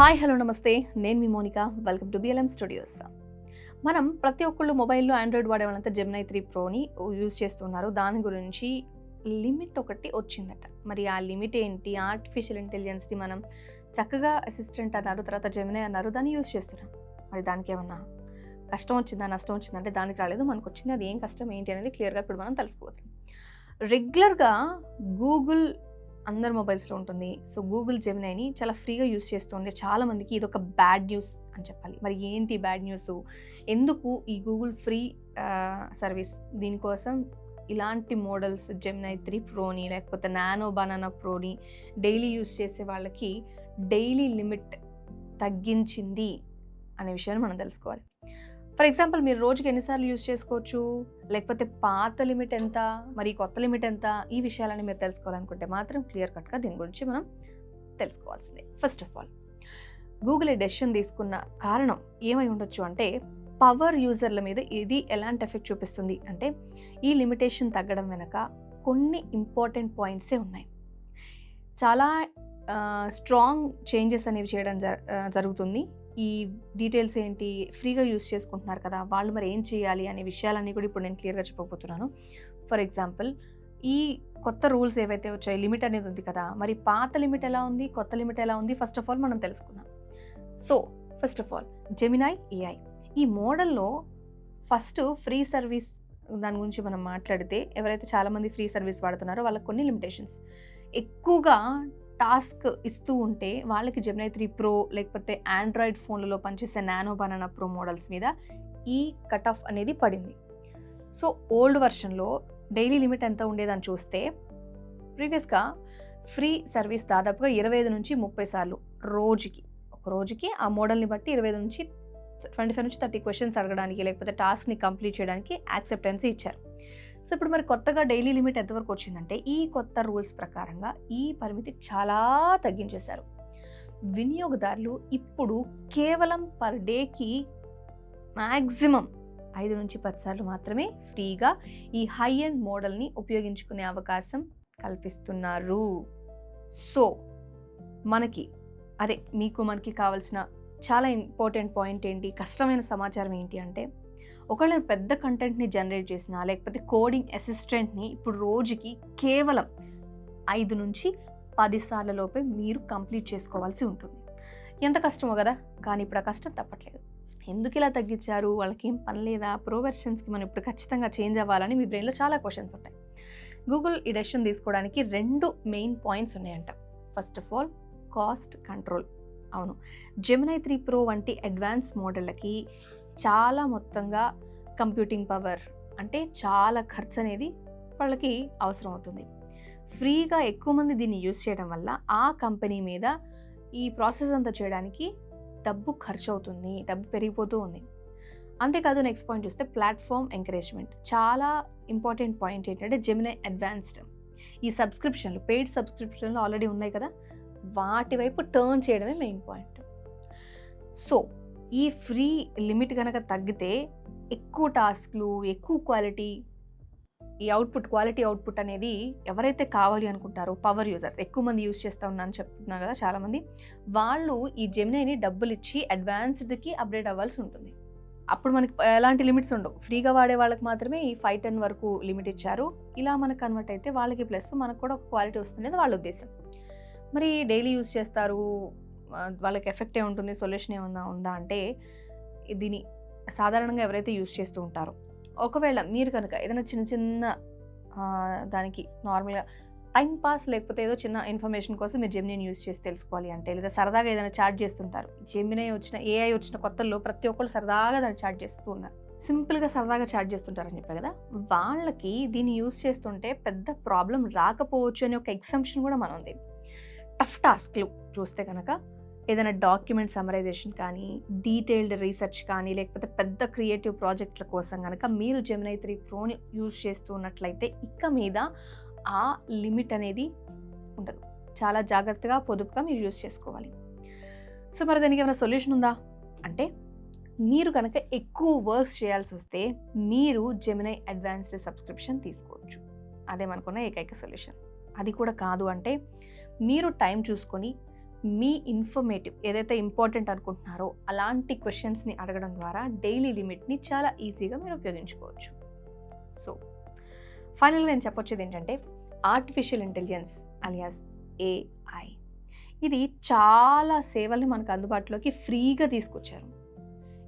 Hi hello నమస్తే. నేను మీ Monika. Welcome to BLM studios మనం ప్రతి ఒక్కళ్ళు మొబైల్లో ఆండ్రాయిడ్ వాడే వాళ్ళంతా జెమినై త్రీ ప్రోని యూజ్ చేస్తున్నారు. దాని గురించి లిమిట్ ఒకటి వచ్చిందట. మరి ఆ లిమిట్ ఏంటి? ఆర్టిఫిషియల్ ఇంటెలిజెన్స్ని మనం చక్కగా అసిస్టెంట్ అన్నారు తర్వాత జెమినై అన్నారు దాన్ని యూజ్ చేస్తున్నాం మరి దానికి ఏమన్నా కష్టం వచ్చిందా నష్టం వచ్చిందా అంటే దానికి రాలేదు. మనకు వచ్చింది అది ఏం కష్టం ఏంటి అనేది క్లియర్గా ఇప్పుడు మనం తెలుసుకోవచ్చు. రెగ్యులర్గా గూగుల్ అందరి మొబైల్స్లో ఉంటుంది. సో గూగుల్ జెమినైని చాలా ఫ్రీగా యూస్ చేస్తుండే చాలామందికి ఇది ఒక బ్యాడ్ న్యూస్ అని చెప్పాలి. మరి ఏంటి బ్యాడ్ న్యూస్? ఎందుకు ఈ గూగుల్ ఫ్రీ సర్వీస్ దీనికోసం ఇలాంటి మోడల్స్ జెమినై త్రీ ప్రోని లేకపోతే నానో బనానా ప్రోని డైలీ యూస్ చేసే వాళ్ళకి డైలీ లిమిట్ తగ్గించింది అనే విషయాన్ని మనం తెలుసుకోవాలి. ఫర్ ఎగ్జాంపుల్ మీరు రోజుకి ఎన్నిసార్లు యూస్ చేసుకోవచ్చు? లేకపోతే పాత లిమిట్ ఎంత? మరి కొత్త లిమిట్ ఎంత? ఈ విషయాలని మీరు తెలుసుకోవాలనుకుంటే మాత్రం క్లియర్ కట్గా దీని గురించి మనం తెలుసుకోవాల్సిందే. ఫస్ట్ ఆఫ్ ఆల్ గూగుల్ ఈ డెసిషన్ తీసుకున్న కారణం ఏమై ఉండొచ్చు అంటే పవర్ యూజర్ల మీద ఇది ఎలాంటి ఎఫెక్ట్ చూపిస్తుంది అంటే ఈ లిమిటేషన్ తగ్గడం వెనక కొన్ని ఇంపార్టెంట్ పాయింట్సే ఉన్నాయి. చాలా స్ట్రాంగ్ చేంజెస్ అనేవి చేయడం జ- జరుగుతుంది. ఈ డీటెయిల్స్ ఏంటి ఫ్రీగా యూస్ చేసుకుంటున్నారు కదా వాళ్ళు మరి ఏం చేయాలి అనే విషయాలన్నీ కూడా ఇప్పుడు నేను క్లియర్గా చెప్పబోతున్నాను. ఫర్ ఎగ్జాంపుల్ ఈ కొత్త రూల్స్ ఏవైతే వచ్చాయి లిమిట్ అనేది ఉంది కదా మరి పాత లిమిట్ ఎలా ఉంది కొత్త లిమిట్ ఎలా ఉంది ఫస్ట్ ఆఫ్ ఆల్ మనం తెలుసుకుందాం. So first of all Gemini AI ఈ మోడల్లో ఫస్ట్ ఫ్రీ సర్వీస్ దాని గురించి మనం మాట్లాడితే ఎవరైతే చాలామంది ఫ్రీ సర్వీస్ వాడుతున్నారో వాళ్ళకి కొన్ని లిమిటేషన్స్ ఎక్కువగా టాస్క్ ఇస్తూ ఉంటే వాళ్ళకి జెమినై త్రీ ప్రో లేకపోతే ఆండ్రాయిడ్ ఫోన్లలో పనిచేసే నానో బనానా ప్రో మోడల్స్ మీద ఈ కట్ ఆఫ్ అనేది పడింది. సో ఓల్డ్ వర్షన్లో డైలీ లిమిట్ ఎంత ఉండేదని చూస్తే ప్రీవియస్గా ఫ్రీ సర్వీస్ దాదాపుగా ఇరవై ఐదు నుంచి ముప్పై సార్లు రోజుకి. ఒక రోజుకి ఆ మోడల్ని బట్టి ఇరవై ఐదు నుంచి ట్వంటీ ఫైవ్ నుంచి థర్టీ క్వశ్చన్స్ అడగడానికి లేకపోతే టాస్క్ని కంప్లీట్ చేయడానికి యాక్సెప్టెన్సీ ఇచ్చారు. సో ఇప్పుడు మరి కొత్తగా డైలీ లిమిట్ ఎంతవరకు వచ్చిందంటే ఈ కొత్త రూల్స్ ప్రకారంగా ఈ పరిమితి చాలా తగ్గించేశారు. వినియోగదారులు ఇప్పుడు కేవలం పర్ డేకి మ్యాక్సిమం ఐదు నుంచి పది సార్లు మాత్రమే ఫ్రీగా ఈ హై అండ్ మోడల్ని ఉపయోగించుకునే అవకాశం కల్పిస్తున్నారు. సో మనకి అదే మీకు మనకి కావాల్సిన చాలా ఇంపార్టెంట్ పాయింట్ ఏంటి కష్టమైన సమాచారం ఏంటి అంటే ఒకవేళ పెద్ద కంటెంట్ని జనరేట్ చేసినా లేకపోతే కోడింగ్ అసిస్టెంట్ని ఇప్పుడు రోజుకి కేవలం ఐదు నుంచి పది సార్లలోపే మీరు కంప్లీట్ చేసుకోవాల్సి ఉంటుంది. ఎంత కష్టమో కదా కానీ ఇప్పుడు ఆ కష్టం తప్పట్లేదు. ఎందుకు ఇలా తగ్గించారు? వాళ్ళకి ఏం పని లేదా? ప్రో వెర్షన్స్కి మనం ఇప్పుడు ఖచ్చితంగా చేంజ్ అవ్వాలని మీ బ్రెయిన్లో చాలా క్వశ్చన్స్ ఉంటాయి. గూగుల్ ఈ డెసిషన్ తీసుకోవడానికి రెండు మెయిన్ పాయింట్స్ ఉన్నాయంట. First of all cost control అవును. జెమినై త్రీ ప్రో వంటి అడ్వాన్స్ మోడళ్ళకి చాలా మొత్తంగా కంప్యూటింగ్ పవర్ అంటే చాలా ఖర్చు అనేది వాళ్ళకి అవసరం అవుతుంది. ఫ్రీగా ఎక్కువ మంది దీన్ని యూజ్ చేయడం వల్ల ఆ కంపెనీ మీద ఈ ప్రాసెస్ అంతా చేయడానికి డబ్బు ఖర్చు అవుతుంది డబ్బు పెరిగిపోతూ ఉంది. అంతేకాదు నెక్స్ట్ పాయింట్ చూస్తే ప్లాట్ఫామ్ ఎంకరేజ్మెంట్ చాలా ఇంపార్టెంట్ పాయింట్ ఏంటంటే జెమినై అడ్వాన్స్డ్ ఈ సబ్స్క్రిప్షన్లు పెయిడ్ సబ్స్క్రిప్షన్లు ఆల్రెడీ ఉన్నాయి కదా వాటి వైపు టర్న్ చేయడమే మెయిన్ పాయింట్ సో ఈ ఫ్రీ లిమిట్ కనుక తగ్గితే ఎక్కువ టాస్క్లు ఎక్కువ క్వాలిటీ ఈ అవుట్పుట్ క్వాలిటీ అవుట్పుట్ అనేది ఎవరైతే కావాలి అనుకుంటారో పవర్ యూజర్స్ ఎక్కువ మంది యూజ్ చేస్తూ ఉన్నాను చెప్తున్నా కదా చాలామంది వాళ్ళు ఈ జెమినైని డబ్బులు ఇచ్చి అడ్వాన్స్డ్కి అప్డేట్ అవ్వాల్సి ఉంటుంది. అప్పుడు మనకి ఎలాంటి లిమిట్స్ ఉండవు. ఫ్రీగా వాడే వాళ్ళకి మాత్రమే ఈ ఫైవ్ టెన్ వరకు లిమిట్ ఇచ్చారు. ఇలా మనకు కన్వర్ట్ అయితే వాళ్ళకి ప్లస్ మనకు కూడా క్వాలిటీ వస్తుంది వాళ్ళ ఉద్దేశం. మరి డైలీ యూజ్ చేస్తారు వాళ్ళకి ఎఫెక్ట్ ఏ ఉంటుంది సొల్యూషన్ ఏమన్నా ఉందా అంటే దీని సాధారణంగా ఎవరైతే యూజ్ చేస్తూ ఉంటారో. ఒకవేళ మీరు కనుక ఏదైనా చిన్న చిన్న దానికి నార్మల్గా టైం పాస్ లేకపోతే ఏదో చిన్న ఇన్ఫర్మేషన్ కోసం మీరు జెమినీని యూజ్ చేసి తెలుసుకోవాలి అంటే లేదా సరదాగా ఏదైనా చాట్ చేస్తుంటారు. జెమినీ వచ్చిన ఏఐ వచ్చిన కొత్తల్లో ప్రతి ఒక్కళ్ళు సరదాగా దాన్ని చాట్ చేస్తూ ఉన్నారు. సింపుల్గా సరదాగా చాట్ చేస్తుంటారని చెప్పా కదా! వాళ్ళకి దీన్ని యూజ్ చేస్తుంటే పెద్ద ప్రాబ్లం రాకపోవచ్చు అనే ఒక ఎగ్జంప్షన్ కూడా మనం ఉంది టఫ్ టాస్క్లు చూస్తే కనుక ఏదైనా డాక్యుమెంట్ సమరైజేషన్ కానీ డీటెయిల్డ్ రీసెర్చ్ కానీ లేకపోతే పెద్ద క్రియేటివ్ ప్రాజెక్టుల కోసం కనుక మీరు జెమినై త్రీ ప్రోని యూజ్ చేస్తూ ఉన్నట్లయితే ఇక మీద ఆ లిమిట్ అనేది ఉండదు. చాలా జాగ్రత్తగా పొదుపుగా మీరు యూజ్ చేసుకోవాలి. సో మరి దానికి ఏమైనా సొల్యూషన్ ఉందా? అంటే మీరు కనుక ఎక్కువ వర్క్స్ చేయాల్సి వస్తే మీరు జెమినై అడ్వాన్స్డ్ సబ్స్క్రిప్షన్ తీసుకోవచ్చు. అదే మనకున్న ఏకైక సొల్యూషన్. అది కూడా కాదు అంటే మీరు టైం చూసుకొని మీ ఇన్ఫర్మేటివ్ ఏదైతే ఇంపార్టెంట్ అనుకుంటున్నారో అలాంటి క్వశ్చన్స్ని అడగడం ద్వారా డైలీ లిమిట్ని చాలా ఈజీగా మీరు ఉపయోగించుకోవచ్చు. సో ఫైనల్గా నేను చెప్పొచ్చేది ఏంటంటే ఆర్టిఫిషియల్ ఇంటెలిజెన్స్ అలియాస్ ఏఐ ఇది చాలా సేవల్ని మనకు అందుబాటులోకి ఫ్రీగా తీసుకొచ్చారు.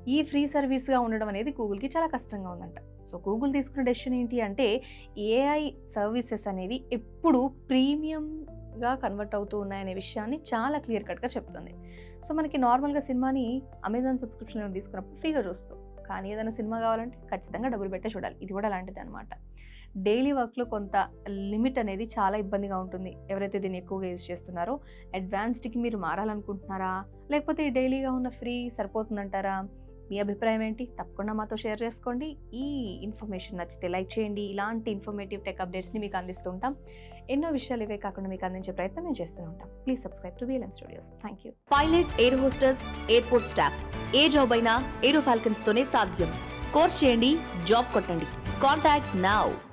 ఈ ఫ్రీ సర్వీస్గా ఉండడం అనేది గూగుల్కి చాలా కష్టంగా ఉందంట. సో గూగుల్ తీసుకున్న డెసిషన్ ఏంటి అంటే ఏఐ సర్వీసెస్ అనేవి ఎప్పుడు ప్రీమియం గా కన్వర్ట్ అవుతూ ఉన్నాయనే విషయాన్ని చాలా క్లియర్ కట్గా చెప్తుంది. సో మనకి నార్మల్గా సినిమాని అమెజాన్ సబ్స్క్రిప్షన్ తీసుకున్నప్పుడు ఫ్రీగా చూస్తాం. కానీ ఏదైనా సినిమా కావాలంటే ఖచ్చితంగా డబ్బులు పెట్టే చూడాలి. ఇది కూడా అలాంటిది అనమాట డైలీ వర్క్లో కొంత లిమిట్ అనేది చాలా ఇబ్బందిగా ఉంటుంది. ఎవరైతే దీన్ని ఎక్కువగా యూజ్ చేస్తున్నారో అడ్వాన్స్డ్కి మీరు మారాలనుకుంటున్నారా? లేకపోతే డైలీగా ఉన్న ఫ్రీ సరిపోతుందంటారా? మీ అభిప్రాయం ఏంటి? తప్పకుండా మాతో షేర్ చేసుకోండి. ఈ ఇన్ఫర్మేషన్ నచ్చితే లైక్ చేయండి. ఇలాంటి ఇన్ఫర్మేటివ్ టెక్ అప్డేట్స్ని మీకు అందిస్తుంటాం ఎన్నో విషయాలు ఇవే కాకుండా మీకు అందించే ప్రయత్నం మేము చేస్తూ ఉంటాం. Please subscribe to BLM studios thank you pilot air hostess airport staff A job అయినా ఏరో ఫాల్కన్స్ తోనే సాధ్యం. కోర్స్ చేయండి జాబ్ కొట్టండి. Contact now